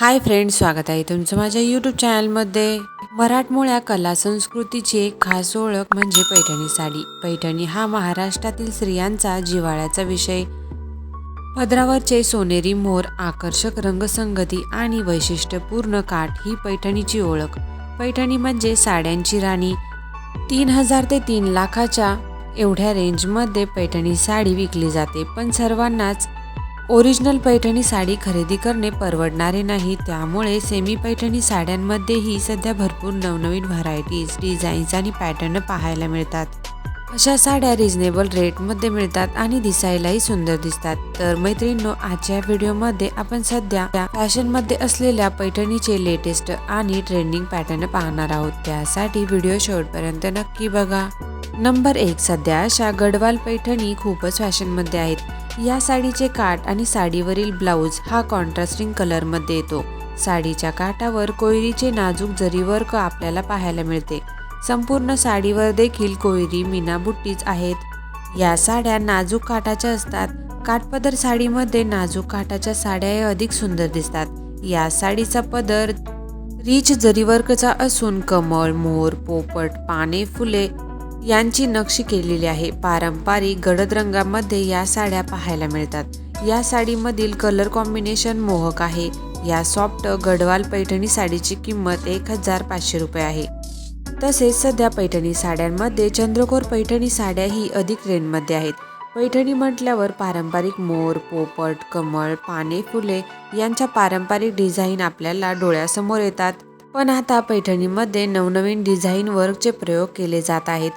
Hi friend स्वागत आहे तुमचं माझ्या यूट्यूब चॅनलमध्ये. मराठमोळ्या कला संस्कृतीची एक खास ओळख म्हणजे पैठणी साडी. पैठणी हा महाराष्ट्रातील स्त्रियांचा जिव्हाळ्याचा विषय. पदरावरचे सोनेरी मोर आकर्षक रंगसंगती आणि वैशिष्ट्यपूर्ण काठ ही पैठणीची ओळख. पैठणी म्हणजे साड्यांची राणी. तीन हजार ते तीन लाखाच्या एवढ्या रेंजमध्ये पैठणी साडी विकली जाते पण सर्वांनाच ओरिजिनल पैठणी साडी खरेदी करणे परवडणारे नाही त्यामुळे सेमी पैठणी साड्यांमध्येही सध्या भरपूर नवनवीन व्हरायटीज डिझाईन्स आणि पॅटर्न पाहायला मिळतात. अशा साड्या रिजनेबल रेटमध्ये मिळतात आणि दिसायलाही सुंदर दिसतात. तर मैत्रिणींनो आजच्या व्हिडिओमध्ये आपण सध्या फॅशनमध्ये असलेल्या पैठणीचे लेटेस्ट आणि ट्रेंडिंग पॅटर्न पाहणार आहोत. त्यासाठी व्हिडिओ शेवटपर्यंत नक्की बघा. नंबर एक सध्या अशा गडवाल पैठणी खूपच फॅशनमध्ये आहेत. या साडीचे काठ आणि साडीवरील ब्लाऊज हा कॉन्ट्रास्टिंग कलरमध्ये येतो. साडीच्या काठावर कोयरीचे नाजूक जरीवर्क आपल्याला पाहायला मिळते. संपूर्ण साडीवर देखील कोयरी मीनाबुट्टीच आहेत. या साड्या नाजूक काठाच्या असतात. काठपदर साडीमध्ये नाजूक काठाच्या साड्या अधिक सुंदर दिसतात. या साडीचा पदर रिच जरीवर्कचा असून कमळ मोर पोपट पाने फुले यांची नक्षी केलेली आहे. पारंपरिक गडद रंगामध्ये या साड्या पाहायला मिळतात. या साडीमधील कलर कॉम्बिनेशन मोहक आहे. या सॉफ्ट गडवाल पैठणी साडीची किंमत एक हजार पाचशे रुपये आहे. तसेच सध्या पैठणी साड्यांमध्ये चंद्रकोर पैठणी साड्याही अधिक ट्रेंडमध्ये आहेत. पैठणी म्हटल्यावर पारंपरिक मोर पोपट कमळ पाने फुले यांच्या पारंपरिक डिझाईन आपल्याला डोळ्यासमोर येतात. पण आता पैठणीमध्ये नवनवीन डिझाईन वर्कचे प्रयोग केले जात आहेत.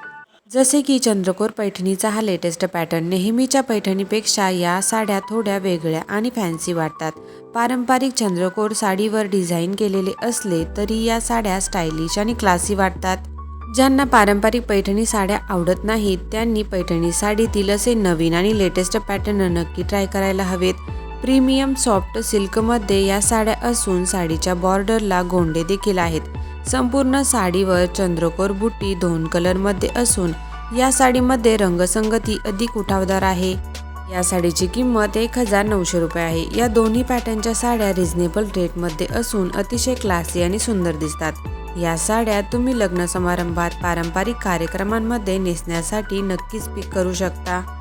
जसे की चंद्रकोर पैठणीचा हा लेटेस्ट पॅटर्न नेहमीच्या पैठणीपेक्षा या साड्या थोड्या वेगळ्या आणि फॅन्सी वाटतात. पारंपरिक चंद्रकोर साडीवर डिझाईन केलेले असले तरी या साड्या स्टायलिश आणि क्लासी वाटतात. ज्यांना पारंपरिक पैठणी साड्या आवडत नाहीत त्यांनी पैठणी साडीतील असे नवीन आणि लेटेस्ट पॅटर्न नक्की ट्राय करायला हवेत. प्रीमियम सॉफ्ट सिल्कमध्ये या साड्या असून साडीच्या बॉर्डरला गोंडे देखील आहेत. संपूर्ण साडीवर चंद्रकोर बुट्टी दोन कलरमध्ये असून या साडीमध्ये रंगसंगती अधिक उठावदार आहे. या साडीची किंमत एक हजार नऊशे रुपये आहे. या दोन्ही पॅटर्नच्या साड्या रिझनेबल रेटमध्ये असून अतिशय क्लासी आणि सुंदर दिसतात. या साड्या तुम्ही लग्न समारंभात पारंपरिक कार्यक्रमांमध्ये नेसण्यासाठी नक्कीच पिक करू शकता.